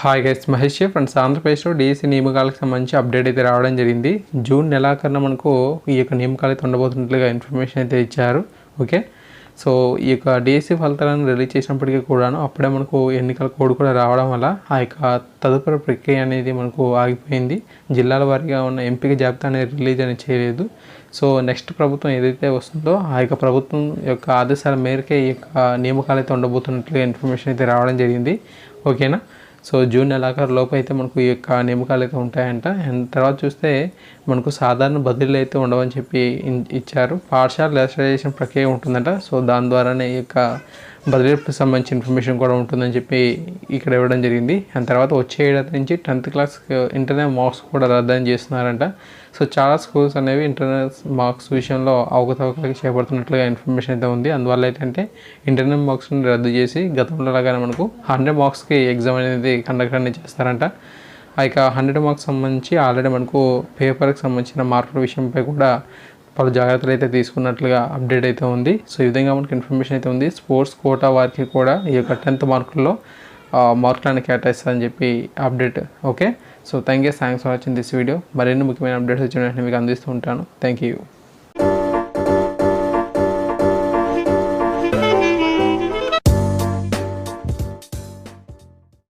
Hi guys Mahesh friends ఆంధ్రప్రదేశ్లో DSC నియమకాలకు సంబంధించి అప్డేట్ అయితే రావడం జరిగింది. జూన్ నెలాఖరున మనకు ఈ యొక్క నియమకాలు అయితే ఉండబోతున్నట్లుగా ఇన్ఫర్మేషన్ అయితే ఇచ్చారు. ఓకే సో ఈ యొక్క డిఎస్సి ఫలితాలను రిలీజ్ చేసినప్పటికీ కూడాను అప్పుడే మనకు ఎన్నికల కోడ్ కూడా రావడం వల్ల ఆ యొక్క తదుపరి ప్రక్రియ అనేది మనకు ఆగిపోయింది. జిల్లాల వారీగా ఉన్న ఎంపిక జాబితా అనేది రిలీజ్ అనేది చేయలేదు. సో నెక్స్ట్ ప్రభుత్వం ఏదైతే వస్తుందో ఆ యొక్క ప్రభుత్వం యొక్క ఆదేశాల మేరకే ఈ యొక్క నియామకాలు అయితే ఉండబోతున్నట్లుగా ఇన్ఫర్మేషన్ అయితే రావడం జరిగింది. ఓకేనా సో జూన్ నెలాఖరు లోపు అయితే మనకు ఈ యొక్క నియమకాలు అయితే ఉంటాయంట. అండ్ తర్వాత చూస్తే మనకు సాధారణ బదిలీలు అయితే ఉండవని చెప్పి ఇచ్చారు. పాఠశాల రిజిస్ట్రేషన్ ప్రక్రియ ఉంటుందంట. సో దాని ద్వారానే ఈ యొక్క బదిలీలకు సంబంధించిన ఇన్ఫర్మేషన్ కూడా ఉంటుందని చెప్పి ఇక్కడ ఇవ్వడం జరిగింది. దాని తర్వాత వచ్చే ఏడాది నుంచి టెన్త్ క్లాస్ ఇంటర్నల్ మార్క్స్ కూడా రద్దని చేస్తున్నారంట. సో చాలా స్కూల్స్ అనేవి ఇంటర్నల్ మార్క్స్ విషయంలో అవకతవకలకి చేపడుతున్నట్లుగా ఇన్ఫర్మేషన్ అయితే ఉంది. అందువల్ల ఏంటంటే ఇంటర్నల్ మార్క్స్ని రద్దు చేసి గతంలో లాగానే మనకు హండ్రెడ్ మార్క్స్కి ఎగ్జామ్ అనేది కండక్ట్ అనేది చేస్తారంట. ఆ యొక్క హండ్రెడ్ మార్క్స్ సంబంధించి ఆల్రెడీ మనకు పేపర్కి సంబంధించిన మార్కుల విషయంపై కూడా పలు జాగ్రత్తలు అయితే తీసుకున్నట్లుగా అప్డేట్ అయితే ఉంది. సో ఈ విధంగా మనకి ఇన్ఫర్మేషన్ అయితే ఉంది. స్పోర్ట్స్ కోటా వారికి కూడా ఈ యొక్క టెన్త్ మార్కుల్లో మార్కులను కేటాయిస్తారని చెప్పి update okay so thank you thanks for watching this video మరిన్ని ముఖ్యమైన అప్డేట్స్ వచ్చిన వెంటనే మీకు అందిస్తూ ఉంటాను. Thank you